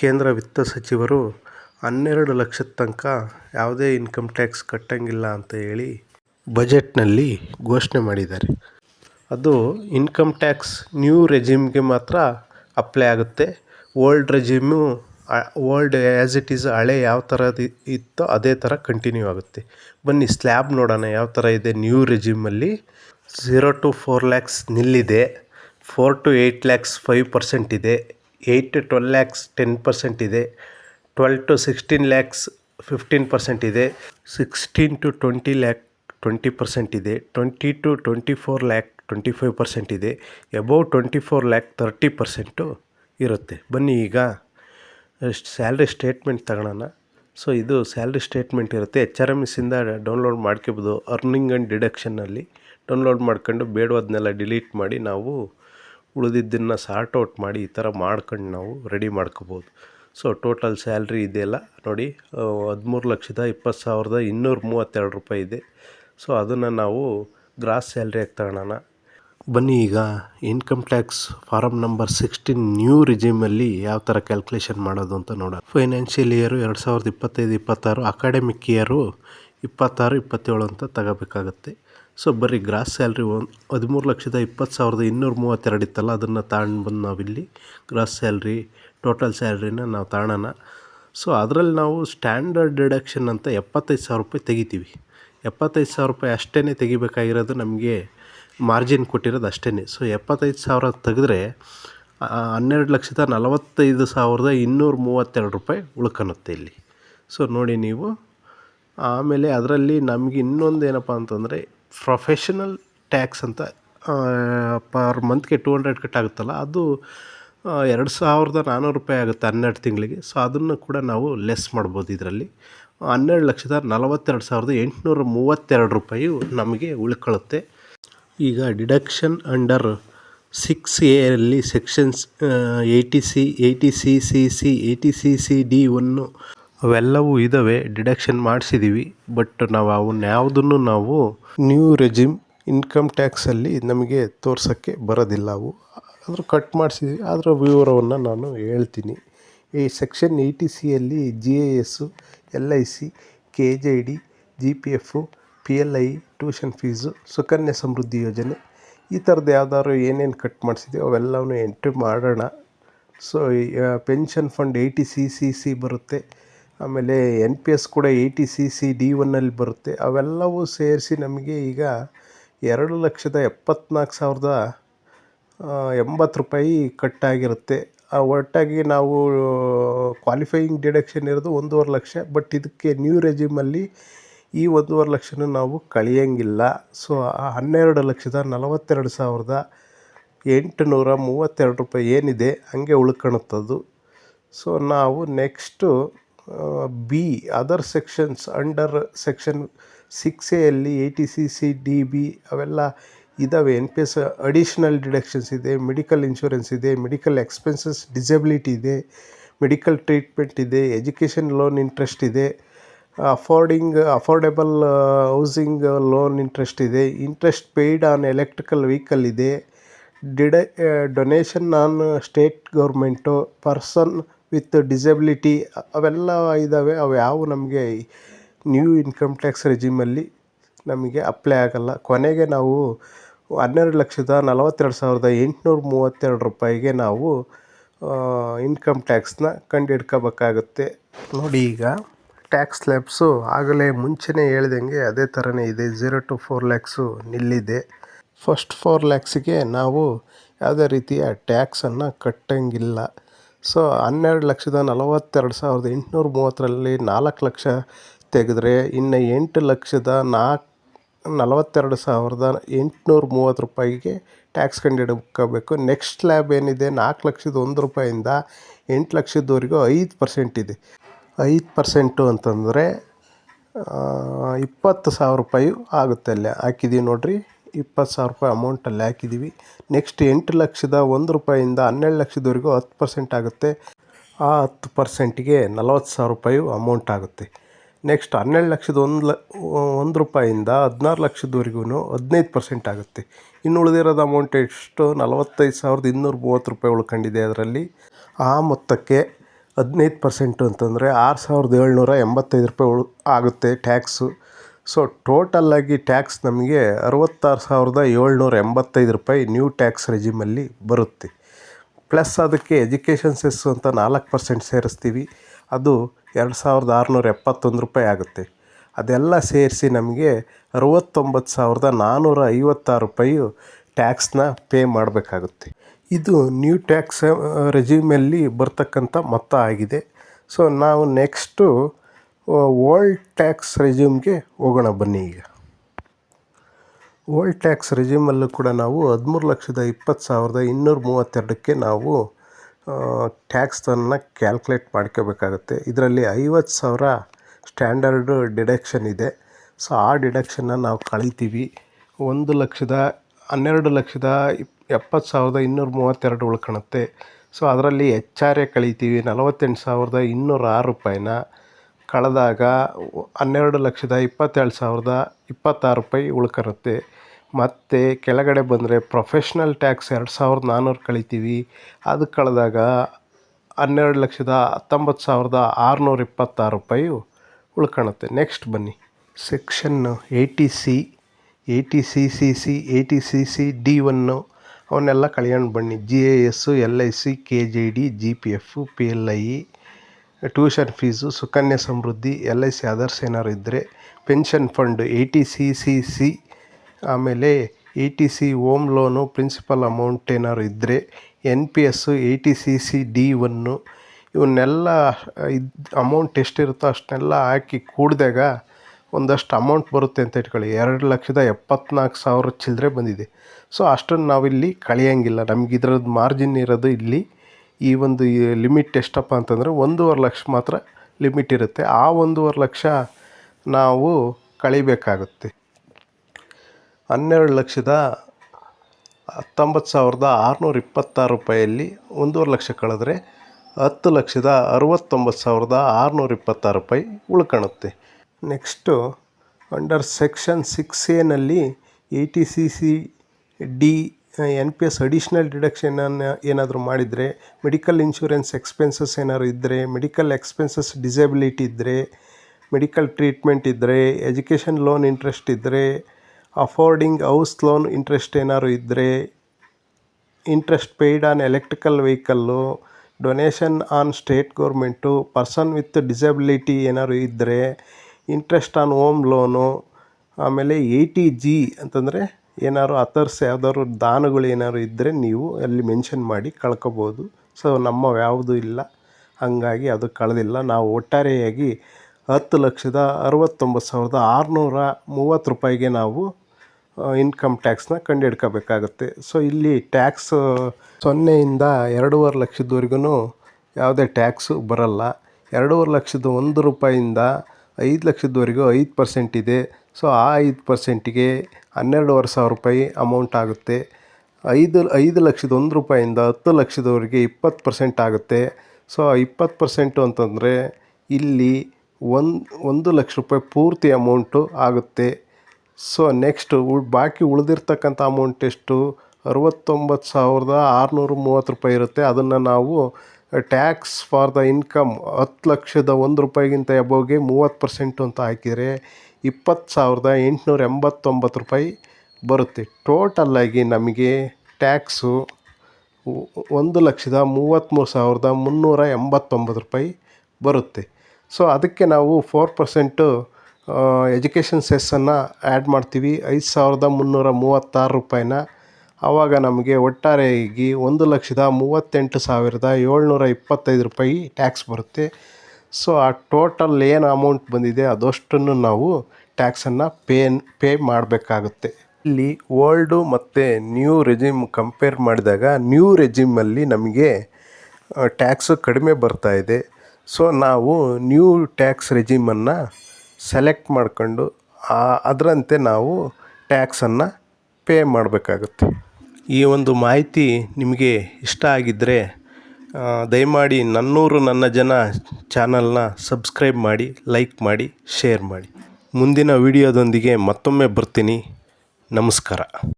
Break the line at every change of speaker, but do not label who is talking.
ಕೇಂದ್ರ ವಿತ್ತ ಸಚಿವರು ಹನ್ನೆರಡು ಲಕ್ಷದ ತನಕ ಯಾವುದೇ ಇನ್ಕಮ್ ಟ್ಯಾಕ್ಸ್ ಕಟ್ಟಂಗಿಲ್ಲ ಅಂತ ಹೇಳಿ ಬಜೆಟ್ನಲ್ಲಿ ಘೋಷಣೆ ಮಾಡಿದ್ದಾರೆ. ಅದು ಇನ್ಕಮ್ ಟ್ಯಾಕ್ಸ್ ನ್ಯೂ ರೆಜಿಮ್ಗೆ ಮಾತ್ರ ಅಪ್ಲೈ ಆಗುತ್ತೆ. Old regime old as it is ಹಳೆ ಯಾವ ಥರದ್ದು ಇತ್ತೋ ಅದೇ ಥರ ಕಂಟಿನ್ಯೂ ಆಗುತ್ತೆ. ಬನ್ನಿ ಸ್ಲ್ಯಾಬ್ ನೋಡೋಣ ಯಾವ ಥರ ಇದೆ ನ್ಯೂ ರೆಜಿಮಲ್ಲಿ. Zero to four lakhs ನಿಲ್ಲಿದೆ. Four to eight lakhs five percent ಇದೆ. Eight to twelve lakhs ten percent ಇದೆ. Twelve to sixteen lakhs fifteen percent ಇದೆ. Sixteen to twenty lakh twenty percent ಇದೆ. Twenty to twenty four lakh twenty five percent ಇದೆ. Above twenty four lakh thirty percent ಇರುತ್ತೆ. ಬನ್ನಿ ಈಗ. Salary statement ತಗೊಳ್ಳೋಣ so ಇದು salary statement ಇರುತ್ತೆ. H R M ಎಸ್ಸಿಂದ ಡೌನ್ಲೋಡ್ ಮಾಡ್ಕೋಬೋದು. ಅರ್ನಿಂಗ್ ಆ್ಯಂಡ್ ಡಿಡಕ್ಷನ್ನಲ್ಲಿ ಡೌನ್ಲೋಡ್ ಮಾಡ್ಕೊಂಡು ಬೇಡವಾದನ್ನೆಲ್ಲ ಡಿಲೀಟ್ ಮಾಡಿ ನಾವು ಉಳಿದಿದ್ದನ್ನು ಸಾರ್ಟ್ ಔಟ್ ಮಾಡಿ ಈ ಥರ ಮಾಡ್ಕೊಂಡು ನಾವು ರೆಡಿ ಮಾಡ್ಕೋಬೋದು. ಸೊ ಟೋಟಲ್ ಸ್ಯಾಲ್ರಿ ಇದೆಯಲ್ಲ? ನೋಡಿ ಹದಿಮೂರು ಲಕ್ಷದ ಇಪ್ಪತ್ತು ಸಾವಿರದ ಇನ್ನೂರ ಮೂವತ್ತೆರಡು ರೂಪಾಯಿ ಇದೆ. ಸೊ ಅದನ್ನು ನಾವು ಗ್ರಾಸ್ ಸ್ಯಾಲ್ರಿಯಾಗಿ ತಗೊಳ್ಳೋಣ ಬನ್ನಿ ಈಗ income tax form number sixteen new ರಿಜಿಮಲ್ಲಿ ಯಾವ ಥರ ಕ್ಯಾಲ್ಕುಲೇಷನ್ ಮಾಡೋದು ಅಂತ ನೋಡೋಣ. ಫೈನಾನ್ಷಿಯಲ್ ಇಯರು ಎರಡು ಸಾವಿರದ ಇಪ್ಪತ್ತೈದು, ಇಪ್ಪತ್ತಾರು ಅಕಾಡೆಮಿಕ್ ಇಯರು ಇಪ್ಪತ್ತಾರು, ಇಪ್ಪತ್ತೇಳು ಅಂತ ತಗೋಬೇಕಾಗತ್ತೆ. ಸೊ ಬರೀ ಗ್ರಾಸ್ ಸ್ಯಾಲ್ರಿ ಒಂದು ಹದಿಮೂರು ಲಕ್ಷದ ಇಪ್ಪತ್ತು ಸಾವಿರದ ಇನ್ನೂರ ಮೂವತ್ತೆರಡು ಇತ್ತಲ್ಲ, ಅದನ್ನು ತಗೊಂಡು ಬಂದು ನಾವಿಲ್ಲಿ ಗ್ರಾಸ್ ಸ್ಯಾಲ್ರಿ, ಟೋಟಲ್ ಸ್ಯಾಲ್ರಿನ ನಾವು ತಗೊಳೋಣ ಸೊ ಅದರಲ್ಲಿ ನಾವು ಸ್ಟ್ಯಾಂಡರ್ಡ್ ಡಿಡಕ್ಷನ್ ಅಂತ ಎಪ್ಪತ್ತೈದು ಸಾವಿರ ರೂಪಾಯಿ ತೆಗಿತೀವಿ. ಎಪ್ಪತ್ತೈದು ಸಾವಿರ ರೂಪಾಯಿ ಅಷ್ಟೇ ತೆಗಿಬೇಕಾಗಿರೋದು ನಮಗೆ ಮಾರ್ಜಿನ್ ಕೊಟ್ಟಿರೋದು ಅಷ್ಟೇ ಸೊ ಎಪ್ಪತ್ತೈದು ಸಾವಿರ ತೆಗೆದ್ರೆ ಹನ್ನೆರಡು ಲಕ್ಷದ ನಲವತ್ತೈದು ಸಾವಿರದ ಇನ್ನೂರ ಮೂವತ್ತೆರಡು ರೂಪಾಯಿ ಉಳ್ಕೊಳುತ್ತೆ ಇಲ್ಲಿ. ಸೊ ನೋಡಿ ನೀವು ಆಮೇಲೆ ಅದರಲ್ಲಿ ನಮಗೆ ಇನ್ನೊಂದು ಏನಪ್ಪ ಅಂತಂದರೆ ಪ್ರೊಫೆಷನಲ್ ಟ್ಯಾಕ್ಸ್ ಅಂತ ಪರ್ ಮಂತ್ಗೆ ಟೂ ಹಂಡ್ರೆಡ್ ಕಟ್ಟಾಗುತ್ತಲ್ಲ ಅದು ಎರಡು ಸಾವಿರದ ನಾನ್ನೂರು ರೂಪಾಯಿ ಆಗುತ್ತೆ ಹನ್ನೆರಡು ತಿಂಗಳಿಗೆ. ಸೊ ಅದನ್ನು ಕೂಡ ನಾವು ಲೆಸ್ ಮಾಡ್ಬೋದು ಇದರಲ್ಲಿ. ಹನ್ನೆರಡು ಲಕ್ಷದ ನಲವತ್ತೆರಡು ಸಾವಿರದ ಎಂಟುನೂರ ಮೂವತ್ತೆರಡು ರೂಪಾಯಿ ನಮಗೆ ಉಳ್ಕೊಳ್ಳುತ್ತೆ. ಈಗ ಡಿಡಕ್ಷನ್ ಅಂಡರ್ ಸಿಕ್ಸ್ ಎಲ್ಲಿ sections eighty C eighty C C C eighty C C D one ಅವೆಲ್ಲವೂ ಇದ್ದಾವೆ ಡಿಡಕ್ಷನ್ ಮಾಡಿಸಿದ್ದೀವಿ ಬಟ್ ನಾವು ಅವನ್ನ ಯಾವುದನ್ನು ನಾವು ನ್ಯೂ ರೆಜಿಮ್ ಇನ್ಕಮ್ ಟ್ಯಾಕ್ಸಲ್ಲಿ ನಮಗೆ ತೋರ್ಸೋಕ್ಕೆ ಬರೋದಿಲ್ಲ ಅವು. ಆದರೂ ಕಟ್ ಮಾಡಿಸಿದ್ವಿ ಅದರ ವಿವರವನ್ನು ನಾನು ಹೇಳ್ತೀನಿ. ಈ ಸೆಕ್ಷನ್ ಏಯ್ಟಿ ಸಿಯಲ್ಲಿ G A S L I C K J D G P F P L I tuition fees Sukanya Samriddhi Yojana, ಈ ಥರದ್ದು ಯಾವ್ದಾದ್ರು ಏನೇನು ಕಟ್ ಮಾಡಿಸಿದ್ವಿ ಅವೆಲ್ಲವನ್ನೂ ಎಂಟ್ರಿ ಮಾಡೋಣ. So pension fund eighty C C C ಬರುತ್ತೆ. ಆಮೇಲೆ N P S ಕೂಡ eighty C C D ಒನ್ನಲ್ಲಿ ಬರುತ್ತೆ. ಅವೆಲ್ಲವೂ ಸೇರಿಸಿ ನಮಗೆ ಈಗ ಎರಡು ಲಕ್ಷದ ಎಪ್ಪತ್ನಾಲ್ಕು ಸಾವಿರದ ಎಂಬತ್ತು ರೂಪಾಯಿ ಕಟ್ಟಾಗಿರುತ್ತೆ. ಒಟ್ಟಾಗಿ ನಾವು ಕ್ವಾಲಿಫೈಯಿಂಗ್ ಡಿಡಕ್ಷನ್ ಇರೋದು ಒಂದೂವರೆ ಲಕ್ಷ ಬಟ್ ಇದಕ್ಕೆ ನ್ಯೂ ರೆಜಿಮಲ್ಲಿ ಈ ಒಂದೂವರೆ ಲಕ್ಷನ ನಾವು ಕಳೆಯೋಂಗಿಲ್ಲ. ಸೊ ಹನ್ನೆರಡು ಲಕ್ಷದ ನಲವತ್ತೆರಡು ಸಾವಿರದ ಎಂಟುನೂರ ಮೂವತ್ತೆರಡು ರೂಪಾಯಿ ಏನಿದೆ, ಹಂಗೆ ಉಳ್ಕೊಳುತ್ತದು ಸೊ ನಾವು next B other sections under section six A ಅಲ್ಲಿ eighty C C D B ಅವೆಲ್ಲ ಇದ್ದಾವೆ N P S additional deductions ಇದೆ ಮೆಡಿಕಲ್ ಇನ್ಶೂರೆನ್ಸ್ ಇದೆ ಮೆಡಿಕಲ್ ಎಕ್ಸ್ಪೆನ್ಸಸ್ ಡಿಸೆಬಿಲಿಟಿ ಇದೆ ಮೆಡಿಕಲ್ ಟ್ರೀಟ್ಮೆಂಟ್ ಇದೆ ಎಜುಕೇಷನ್ ಲೋನ್ ಇಂಟ್ರೆಸ್ಟ್ ಇದೆ affording affordable housing loan interest ಇದೆ interest paid on electrical vehicle ಇದೆ ಡಿಡ donation on state government person with disability ಅವೆಲ್ಲ ಇದ್ದಾವೆ ಅವು ಯಾವು ನಮಗೆ ನ್ಯೂ ಇನ್ಕಮ್ ಟ್ಯಾಕ್ಸ್ ರೆಜಿಮಲ್ಲಿ ನಮಗೆ ಅಪ್ಲೈ ಆಗೋಲ್ಲ. ಕೊನೆಗೆ ನಾವು ಹನ್ನೆರಡು ಲಕ್ಷದ ನಲವತ್ತೆರಡು ಸಾವಿರದ ಎಂಟುನೂರ ಮೂವತ್ತೆರಡು ರೂಪಾಯಿಗೆ ನಾವು ಇನ್ಕಮ್ ಟ್ಯಾಕ್ಸ್ನ ಕಂಡು ಹಿಡ್ಕೋಬೇಕಾಗುತ್ತೆ. ನೋಡಿ ಈಗ ಟ್ಯಾಕ್ಸ್ ಲ್ಯಾಬ್ಸು ಆಗಲೇ ಮುಂಚೆನೇ ಹೇಳ್ದಂಗೆ ಅದೇ ಥರನೇ ಇದೆ. ಝೀರೋ ಟು ಫೋರ್ ಲ್ಯಾಕ್ಸು ನಿಲ್ಲಿದೆ. ಫಸ್ಟ್ ಫೋರ್ ಲ್ಯಾಕ್ಸಿಗೆ ನಾವು ಯಾವುದೇ ರೀತಿಯ ಟ್ಯಾಕ್ಸನ್ನು ಕಟ್ಟೋಂಗಿಲ್ಲ. ಸೊ ಹನ್ನೆರಡು ಲಕ್ಷದ ನಲವತ್ತೆರಡು ಸಾವಿರದ ಎಂಟುನೂರ ಮೂವತ್ತರಲ್ಲಿ ನಾಲ್ಕು ಲಕ್ಷ ತೆಗೆದ್ರೆ ಇನ್ನು ಎಂಟು ಲಕ್ಷದ ನಾಲ್ಕು ನಲವತ್ತೆರಡು ಸಾವಿರದ ಎಂಟುನೂರ ಮೂವತ್ತು ರೂಪಾಯಿಗೆ ಟ್ಯಾಕ್ಸ್ ಕಂಡುಹಿಡ್ಕೋಬೇಕು ನೆಕ್ಸ್ಟ್ ಲ್ಯಾಬ್ ಏನಿದೆ? ನಾಲ್ಕು ಲಕ್ಷದ ಒಂದು ರೂಪಾಯಿಂದ ಎಂಟು ಲಕ್ಷದವರೆಗೂ ಐದು ಪರ್ಸೆಂಟ್ ಇದೆ. ಐದು ಪರ್ಸೆಂಟು ಅಂತಂದರೆ ಇಪ್ಪತ್ತು ಸಾವಿರ ರೂಪಾಯಿ ಆಗುತ್ತೆ ಅಲ್ಲಿ. ಹಾಕಿದ್ದೀವಿ ನೋಡಿರಿ. ಇಪ್ಪತ್ತು ಸಾವಿರ ರೂಪಾಯಿ ಅಮೌಂಟಲ್ಲಿ ಹಾಕಿದ್ದೀವಿ. ನೆಕ್ಸ್ಟ್ ಎಂಟು ಲಕ್ಷದ ಒಂದು ರೂಪಾಯಿಂದ ಹನ್ನೆರಡು ಲಕ್ಷದವರೆಗೂ ಹತ್ತು ಪರ್ಸೆಂಟ್ ಆಗುತ್ತೆ. ಆ ಹತ್ತು ಪರ್ಸೆಂಟಿಗೆ ನಲವತ್ತು ಸಾವಿರ ರೂಪಾಯಿ ಅಮೌಂಟ್ ಆಗುತ್ತೆ. ನೆಕ್ಸ್ಟ್ ಹನ್ನೆರಡು ಲಕ್ಷದ ಒಂದು ಲ, ಒಂದು ರೂಪಾಯಿಂದ ಹದಿನಾರು ಲಕ್ಷದವರೆಗೂ ಹದಿನೈದು ಪರ್ಸೆಂಟ್ ಆಗುತ್ತೆ. ಇನ್ನು ಉಳಿದಿರೋದು ಅಮೌಂಟ್ ಎಷ್ಟು? ನಲವತ್ತೈದು ಸಾವಿರದ ಇನ್ನೂರ ಮೂವತ್ತು ರೂಪಾಯಿ ಉಳ್ಕೊಂಡಿದೆ ಅದರಲ್ಲಿ. ಆ ಮೊತ್ತಕ್ಕೆ ಹದಿನೈದು ಪರ್ಸೆಂಟು ಅಂತಂದರೆ ಆರು ಸಾವಿರದ ಏಳ್ನೂರ ಎಂಬತ್ತೈದು ರೂಪಾಯಿ ಉಳ್, ಆಗುತ್ತೆ ಟ್ಯಾಕ್ಸು ಸೊ ಟೋಟಲ್ಲಾಗಿ ಟ್ಯಾಕ್ಸ್ ನಮಗೆ ಅರವತ್ತಾರು ಸಾವಿರದ ಏಳ್ನೂರ ಎಂಬತ್ತೈದು ರೂಪಾಯಿ ನ್ಯೂ ಟ್ಯಾಕ್ಸ್ ರೆಜಿಮಲ್ಲಿ ಬರುತ್ತೆ. ಪ್ಲಸ್ ಅದಕ್ಕೆ ಎಜುಕೇಷನ್ ಸೆಸ್ಸು ಅಂತ ನಾಲ್ಕು ಪರ್ಸೆಂಟ್ ಸೇರಿಸ್ತೀವಿ. ಅದು ಎರಡು ಸಾವಿರದ ಆರುನೂರ ಎಪ್ಪತ್ತೊಂದು ರೂಪಾಯಿ ಆಗುತ್ತೆ. ಅದೆಲ್ಲ ಸೇರಿಸಿ ನಮಗೆ ಅರವತ್ತೊಂಬತ್ತು ಸಾವಿರದ ನಾನ್ನೂರ ಐವತ್ತಾರು ರೂಪಾಯಿ ಟ್ಯಾಕ್ಸ್ನ ಪೇ ಮಾಡಬೇಕಾಗುತ್ತೆ. ಇದು ನ್ಯೂ ಟ್ಯಾಕ್ಸ್ ರೆಜ್ಯೂಮಲ್ಲಿ ಬರ್ತಕ್ಕಂಥ ಮೊತ್ತ ಆಗಿದೆ. ಸೊ ನಾವು ನೆಕ್ಸ್ಟು ಓಲ್ಡ್ ಟ್ಯಾಕ್ಸ್ ರೆಸ್ಯೂಮ್ಗೆ ಹೋಗೋಣ ಬನ್ನಿ ಈಗ. ಓಲ್ಡ್ ಟ್ಯಾಕ್ಸ್ ರೆಸ್ಯೂಮಲ್ಲೂ ಕೂಡ ನಾವು ಹದಿಮೂರು ಲಕ್ಷದ ಇಪ್ಪತ್ತು ಸಾವಿರದ ಇನ್ನೂರ ಮೂವತ್ತೆರಡಕ್ಕೆ ನಾವು ಟ್ಯಾಕ್ಸನ್ನು ಕ್ಯಾಲ್ಕುಲೇಟ್ ಮಾಡ್ಕೋಬೇಕಾಗುತ್ತೆ. ಇದರಲ್ಲಿ ಐವತ್ತು ಸಾವಿರ ಸ್ಟ್ಯಾಂಡರ್ಡು ಡಿಡಕ್ಷನ್ ಇದೆ. ಸೊ ಆ ಡಿಡಕ್ಷನ್ನ ನಾವು ಕಳಿತೀವಿ. ಒಂದು ಲಕ್ಷದ ಹನ್ನೆರಡು ಲಕ್ಷದ ಎಪ್ಪತ್ತು ಸಾವಿರದ ಇನ್ನೂರ ಮೂವತ್ತೆರಡು ಉಳ್ಕೊಳುತ್ತೆ ಸೊ ಅದರಲ್ಲಿ ಎಚ್ ಆರ್ ಎ ಕಳಿತೀವಿ. ನಲವತ್ತೆಂಟು ಸಾವಿರದ ಇನ್ನೂರ ಆರು ರೂಪಾಯಿನ. ಕಳೆದಾಗ ಹನ್ನೆರಡು ಲಕ್ಷದ ಇಪ್ಪತ್ತೇಳು ಸಾವಿರದ ಇಪ್ಪತ್ತಾರು ರೂಪಾಯಿ ಉಳ್ಕರುತ್ತೆ. ಮತ್ತು ಕೆಳಗಡೆ ಬಂದರೆ ಪ್ರೊಫೆಷ್ನಲ್ ಟ್ಯಾಕ್ಸ್ ಎರಡು ಸಾವಿರದ ನಾನ್ನೂರು ಕಳಿತೀವಿ. ಅದು ಕಳೆದಾಗ ಹನ್ನೆರಡು ಲಕ್ಷದ ಹತ್ತೊಂಬತ್ತು ಸಾವಿರದ ಆರುನೂರ ಇಪ್ಪತ್ತಾರು ರೂಪಾಯಿ ಉಳ್ಕೊಳುತ್ತೆ ನೆಕ್ಸ್ಟ್ ಬನ್ನಿ. Section eighty C eighty C C C eighty C C D one ಅವನ್ನೆಲ್ಲ ಕಳ್ಕೊಂಡು ಬನ್ನಿ. G A S L I C K J D G P F P L I tuition fees Sukanya Samriddhi L I C others ಏನಾದ್ರು ಇದ್ದರೆ pension fund T C C C ಆಮೇಲೆ eighty C home loan principal amount ಏನಾದ್ರು ಇದ್ದರೆ N P S eighty C C D one ಇವನ್ನೆಲ್ಲ ಇದು amount ಎಷ್ಟಿರುತ್ತೋ ಅಷ್ಟನ್ನೆಲ್ಲ ಹಾಕಿ ಕೂಡಿದಾಗ ಒಂದಷ್ಟು amount ಬರುತ್ತೆ ಅಂತ ಇಟ್ಕೊಳ್ಳಿ. ಎರಡು ಲಕ್ಷದ ಎಪ್ಪತ್ನಾಲ್ಕು ಸಾವಿರ ಚಿಲ್ಲರೆ ಬಂದಿದೆ. ಸೊ ಅಷ್ಟನ್ನು ನಾವಿಲ್ಲಿ ಕಳೆಯೋಂಗಿಲ್ಲ. ನಮ್ಗೆ ಇದ್ರದ್ದು ಮಾರ್ಜಿನ್ ಇರೋದು ಇಲ್ಲಿ ಈ ಒಂದು ಲಿಮಿಟ್ ಎಷ್ಟಪ್ಪ ಅಂತಂದರೆ ಒಂದೂವರೆ ಲಕ್ಷ ಮಾತ್ರ ಲಿಮಿಟ್ ಇರುತ್ತೆ. ಆ ಒಂದೂವರೆ ಲಕ್ಷ ನಾವು ಕಳಿಬೇಕಾಗುತ್ತೆ. ಹನ್ನೆರಡು ಲಕ್ಷದ ಹತ್ತೊಂಬತ್ತು ಸಾವಿರದ ಆರುನೂರ ಇಪ್ಪತ್ತಾರು ರೂಪಾಯಲ್ಲಿ ಒಂದೂವರೆ ಲಕ್ಷ ಕಳೆದ್ರೆ ಹತ್ತು ಲಕ್ಷದ ಅರವತ್ತೊಂಬತ್ತು ಸಾವಿರದ ಆರುನೂರ ಇಪ್ಪತ್ತಾರು ರೂಪಾಯಿ ಉಳ್ಕೊಳುತ್ತೆ next, under section six ಎನಲ್ಲಿ T C C D N P S additional ಡಿಡಕ್ಷನನ್ನು ಏನಾದರೂ ಮಾಡಿದರೆ ಮೆಡಿಕಲ್ ಇನ್ಶೂರೆನ್ಸ್ ಎಕ್ಸ್ಪೆನ್ಸಸ್ ಏನಾದ್ರು ಇದ್ದರೆ ಮೆಡಿಕಲ್ ಎಕ್ಸ್ಪೆನ್ಸಸ್ ಡಿಸೇಬಿಲಿಟಿ ಇದ್ದರೆ ಮೆಡಿಕಲ್ ಟ್ರೀಟ್ಮೆಂಟ್ ಇದ್ದರೆ ಎಜುಕೇಷನ್ ಲೋನ್ ಇಂಟ್ರೆಸ್ಟ್ ಇದ್ದರೆ ಅಫೋರ್ಡಿಂಗ್ ಹೌಸ್ ಲೋನ್ ಇಂಟ್ರೆಸ್ಟ್ ಏನಾದ್ರು ಇದ್ದರೆ interest paid on electrical vehicle donation on state government person with disability ಏನಾದ್ರು ಇದ್ದರೆ ಇಂಟ್ರೆಸ್ಟ್ ಆನ್ ಹೋಮ್ ಲೋನು ಆಮೇಲೆ ಏಯ್ಟಿ ಜಿ ಅಂತಂದರೆ ಏನಾದ್ರು ಅಥರ್ಸ್ ಯಾವ್ದಾದ್ರು ದಾನಗಳು ಏನಾದ್ರು ಇದ್ದರೆ ನೀವು ಅಲ್ಲಿ ಮೆನ್ಷನ್ ಮಾಡಿ ಕಳ್ಕೊಬೋದು. ಸೊ ನಮ್ಮ ಯಾವುದೂ ಇಲ್ಲ. ಹಾಗಾಗಿ ಅದು ಕಳೆದಿಲ್ಲ. ನಾವು ಒಟ್ಟಾರೆಯಾಗಿ ಹತ್ತು ಲಕ್ಷದ ಅರವತ್ತೊಂಬತ್ತು ಸಾವಿರದ ಆರುನೂರ ಮೂವತ್ತು ರೂಪಾಯಿಗೆ ನಾವು ಇನ್ಕಮ್ ಟ್ಯಾಕ್ಸ್ನ ಕಂಡು ಹಿಡ್ಕೋಬೇಕಾಗತ್ತೆ ಸೊ ಇಲ್ಲಿ ಟ್ಯಾಕ್ಸ್ ಸೊನ್ನೆಯಿಂದ ಎರಡೂವರೆ ಲಕ್ಷದವರೆಗೂ ಯಾವುದೇ ಟ್ಯಾಕ್ಸು ಬರಲ್ಲ. ಎರಡೂವರೆ ಲಕ್ಷದ ಒಂದು ರೂಪಾಯಿಂದ ಐದು ಲಕ್ಷದವರೆಗೂ ಐದು ಪರ್ಸೆಂಟ್ ಇದೆ. ಸೊ ಆ ಐದು ಪರ್ಸೆಂಟಿಗೆ ಹನ್ನೆರಡುವರೆ ಸಾವಿರ ರೂಪಾಯಿ ಅಮೌಂಟ್ ಆಗುತ್ತೆ. ಐದು ಐದು ಲಕ್ಷದ ಒಂದು ರೂಪಾಯಿಂದ ಹತ್ತು ಲಕ್ಷದವರೆಗೆ ಇಪ್ಪತ್ತು ಪರ್ಸೆಂಟ್ ಆಗುತ್ತೆ. ಸೊ ಆ ಇಪ್ಪತ್ತು ಪರ್ಸೆಂಟು ಅಂತಂದರೆ ಇಲ್ಲಿ ಒಂದು ಒಂದು ಲಕ್ಷ ರೂಪಾಯಿ ಪೂರ್ತಿ ಅಮೌಂಟು ಆಗುತ್ತೆ. ಸೊ ನೆಕ್ಸ್ಟು ಉಳ್ ಬಾಕಿ ಉಳಿದಿರ್ತಕ್ಕಂಥ ಅಮೌಂಟ್ ಎಷ್ಟು? ಅರವತ್ತೊಂಬತ್ತು ಸಾವಿರದ ಆರುನೂರ ಮೂವತ್ತು ರೂಪಾಯಿ ಇರುತ್ತೆ. ಅದನ್ನು ನಾವು ಟ್ಯಾಕ್ಸ್ ಫಾರ್ ದ ಇನ್ಕಮ್ ಹತ್ತು ಲಕ್ಷದ ಒಂದು ರೂಪಾಯಿಗಿಂತ ಎಬೋಗೆ ಮೂವತ್ತು ಪರ್ಸೆಂಟು ಅಂತ ಹಾಕಿದರೆ ಇಪ್ಪತ್ತು ಸಾವಿರದ ಎಂಟುನೂರ ಎಂಬತ್ತೊಂಬತ್ತು ರೂಪಾಯಿ ಬರುತ್ತೆ. ಟೋಟಲ್ಲಾಗಿ ನಮಗೆ ಟ್ಯಾಕ್ಸು ಒಂದು ಲಕ್ಷದ ಮೂವತ್ತ್ಮೂರು ಸಾವಿರದ ಮುನ್ನೂರ ಎಂಬತ್ತೊಂಬತ್ತು ರೂಪಾಯಿ ಬರುತ್ತೆ. ಸೊ ಅದಕ್ಕೆ ನಾವು ಫೋರ್ ಪರ್ಸೆಂಟು ಎಜುಕೇಷನ್ ಸೆಸ್ಸನ್ನು ಆ್ಯಡ್ ಮಾಡ್ತೀವಿ. ಐದು ಸಾವಿರದ ಮುನ್ನೂರ ಮೂವತ್ತಾರು ರೂಪಾಯಿನ. ಆವಾಗ ನಮಗೆ ಒಟ್ಟಾರೆಯಾಗಿ ಒಂದು ಲಕ್ಷದ ಮೂವತ್ತೆಂಟು ಸಾವಿರದ ಏಳ್ನೂರ ಇಪ್ಪತ್ತೈದು ರೂಪಾಯಿ ಟ್ಯಾಕ್ಸ್ ಬರುತ್ತೆ. ಸೊ ಆ ಟೋಟಲ್ ಏನು ಅಮೌಂಟ್ ಬಂದಿದೆ ಅದಷ್ಟನ್ನು ನಾವು ಟ್ಯಾಕ್ಸನ್ನು ಪೇನ್ ಪೇ ಮಾಡಬೇಕಾಗುತ್ತೆ. ಇಲ್ಲಿ ಓಲ್ಡು ಮತ್ತು ನ್ಯೂ ರೆಜಿಮ್ ಕಂಪೇರ್ ಮಾಡಿದಾಗ ನ್ಯೂ ರೆಜಿಮಲ್ಲಿ ನಮಗೆ ಟ್ಯಾಕ್ಸು ಕಡಿಮೆ ಬರ್ತಾ ಇದೆ. ಸೊ ನಾವು ನ್ಯೂ ಟ್ಯಾಕ್ಸ್ ರೆಜಿಮನ್ನು ಸೆಲೆಕ್ಟ್ ಮಾಡ್ಕೊಂಡು ಅದರಂತೆ ನಾವು ಟ್ಯಾಕ್ಸನ್ನು ಪೇ ಮಾಡಬೇಕಾಗುತ್ತೆ. ಈ ಒಂದು ಮಾಹಿತಿ ನಿಮಗೆ ಇಷ್ಟ ಆಗಿದ್ದರೆ ದಯಮಾಡಿ ನನ್ನೂರು ನನ್ನ ಜನ ಚಾನಲ್ನ ಸಬ್ಸ್ಕ್ರೈಬ್ ಮಾಡಿ, ಲೈಕ್ ಮಾಡಿ, ಶೇರ್ ಮಾಡಿ. ಮುಂದಿನ ವಿಡಿಯೋದೊಂದಿಗೆ ಮತ್ತೊಮ್ಮೆ ಬರ್ತೀನಿ. ನಮಸ್ಕಾರ.